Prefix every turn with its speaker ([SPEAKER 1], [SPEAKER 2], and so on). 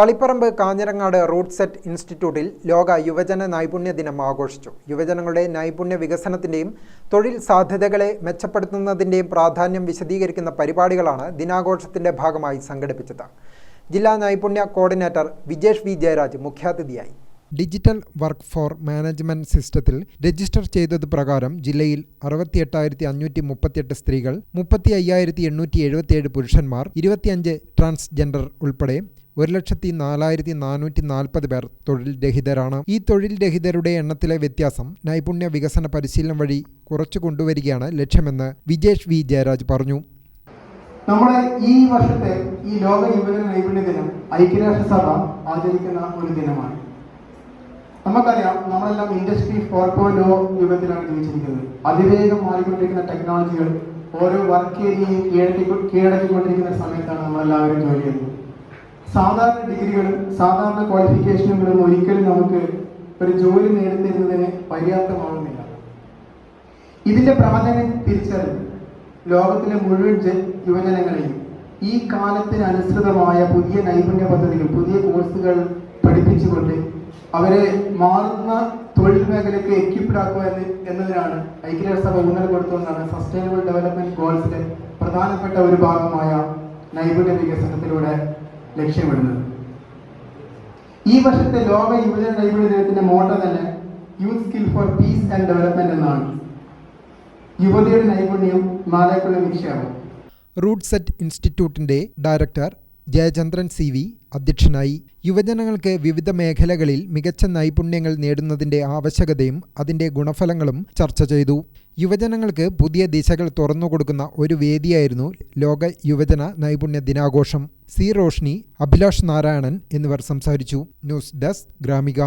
[SPEAKER 1] Taliparamba Kanhirangad root set ഇൻസ്റ്റിറ്റ്യൂട്ടിൽ ലോക യുവജന നൈപുണ്യ ദിനം ആഘോഷിച്ചു. യുവജനങ്ങളുടെ നൈപുണ്യ വികസനത്തിന്റെയും തൊഴിൽ സാധ്യതകളെ മെച്ചപ്പെടുത്തുന്നതിന്റെയും പ്രാധാന്യം വിശദീകരിക്കുന്ന പരിപാടികളാണ് ദിനാഘോഷത്തിന്റെ ഭാഗമായി സംഘടിപ്പിച്ചത്. ജില്ലാ നൈപുണ്യ കോർഡിനേറ്റർ വിജേഷ് വി. ജയരാജ് മുഖ്യാതിഥിയായി. ഡിജിറ്റൽ വർക്ക് ഫോർ മാനേജ്മെന്റ് സിസ്റ്റത്തിൽ രജിസ്റ്റർ ചെയ്തത് പ്രകാരം ജില്ലയിൽ അറുപത്തി എട്ടായിരത്തി അഞ്ഞൂറ്റി മുപ്പത്തിയെട്ട് സ്ത്രീകൾ മുപ്പത്തി അയ്യായിരത്തി എണ്ണൂറ്റി എഴുപത്തിയേഴ് പുരുഷന്മാർ ഇരുപത്തിയഞ്ച് ട്രാൻസ്ജെൻഡർ ഉൾപ്പെടെ ഒരു ലക്ഷത്തി നാലായിരത്തി നാനൂറ്റി നാൽപ്പത് പേർ തൊഴിൽ രഹിതരാണ് ഈ തൊഴിൽ രഹിതരുടെ എണ്ണത്തിലെ വ്യത്യാസം നൈപുണ്യ വികസന പരിശീലനം വഴി കുറച്ചു കൊണ്ടുവരികയാണ് ലക്ഷ്യമെന്ന് വിജേഷ് വി. ജയരാജ് പറഞ്ഞു.
[SPEAKER 2] നമ്മുടെ ഈ വർഷത്തെ ഈ ലോക യുവജന നൈപുണ്യ ദിനം ഐക്യരാഷ്ട്രസഭ ആചരിക്കുന്ന ഒരു ദിനമാണ്. നമുക്കറിയാം നമ്മളെല്ലാം ഇൻഡസ്ട്രി ഫോർ പോയിന്റ് ഓ യുഗത്തിലാണ് ജീവിച്ചിരിക്കുന്നത്. അതിവേഗം മാറിക്കൊണ്ടിരിക്കുന്ന ടെക്നോളജികൾ ഓരോ വർക്ക് ഏരിയയും കീഴടക്കി കീഴടക്കിക്കൊണ്ടിരിക്കുന്ന സമയത്താണ് നമ്മളെല്ലാവരും ജോലി ചെയ്യുന്നത്. സാധാരണ ഡിഗ്രികളും സാധാരണ ക്വാളിഫിക്കേഷനുകളും ഒരിക്കലും നമുക്ക് ഒരു ജോലി നേടിത്തരുന്നതിന് പര്യാപ്തമാകുന്നില്ല ഇതിന്റെ പ്രാധാന്യം തിരിച്ചറിഞ്ഞ് ലോകത്തിലെ മുഴുവൻ യുവജനങ്ങളെയും ഈ കാലത്തിന് അനുസൃതമായ പുതിയ നൈപുണ്യ പദ്ധതികൾ പുതിയ കോഴ്സുകൾ പഠിപ്പിച്ചുകൊണ്ട് അവരെ മാറുന്ന തൊഴിൽ മേഖലയ്ക്ക് എക്യുപ്ഡ് ആക്കുക എന്ന് എന്നതിനാണ് ഐക്യരാഷ്ട്രസഭ ഊന്നൽ കൊടുത്തുകൊണ്ടാണ് സസ്റ്റൈനബിൾ ഡെവലപ്മെന്റ് ഗോൾസിന്റെ പ്രധാനപ്പെട്ട ഒരു ഭാഗമായ നൈപുണ്യ വികസനത്തിലൂടെ ലക്ഷ്യമിടുന്നത്. ഈ വർഷത്തെ ലോക യുവജന നൈപുണ്യ ദിനത്തിന്റെ മോട്ടോ തന്നെ youth skill for peace and development എന്നാണ്. യുവതിയുടെ നൈപുണ്യം മാതാക്കളുടെ നിക്ഷേപം
[SPEAKER 1] റൂട്ട് സെറ്റ് ഇൻസ്റ്റിറ്റ്യൂട്ടിന്റെ ഡയറക്ടർ ജയചന്ദ്രൻ സി വി അധ്യക്ഷനായി. യുവജനങ്ങൾക്ക് വിവിധ മേഖലകളിൽ മികച്ച നൈപുണ്യങ്ങൾ നേടുന്നതിന്റെ ആവശ്യകതയും അതിന്റെ ഗുണഫലങ്ങളും ചർച്ച ചെയ്തു. യുവജനങ്ങൾക്ക് പുതിയ ദിശകൾ തുറന്നുകൊടുക്കുന്ന ഒരു വേദിയായിരുന്നു ലോക യുവജന നൈപുണ്യ ദിനാഘോഷം. സി റോഷ്നി അഭിലാഷ് നാരായണൻ എന്നിവർ സംസാരിച്ചു. News desk Gramika.